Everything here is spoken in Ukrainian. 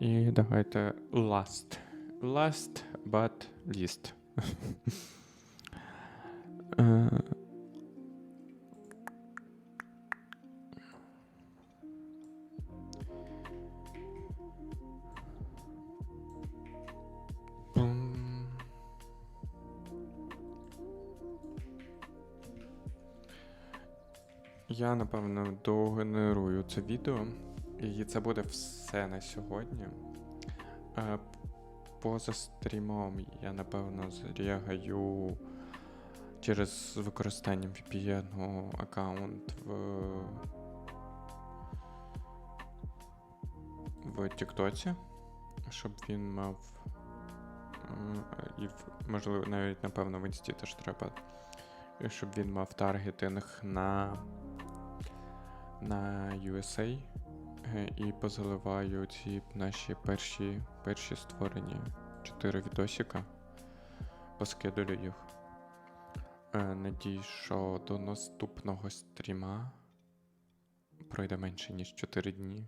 І давайте last. Last but least. Я, напевно, догенерую це відео, і це буде все на сьогодні. Е, Поза стрімом я, напевно, зрягаю через використанням VPN аккаунт в, в Тіктоці, щоб він мав. І, можливо, навіть, напевно, в інсті теж треба. Щоб він мав таргетинг на, на USA. Е, І позаливаю ці наші перші, перші створені 4 відосика. Поскидаю їх. Е, Надію, що до наступного стріма пройде менше, ніж 4 дні.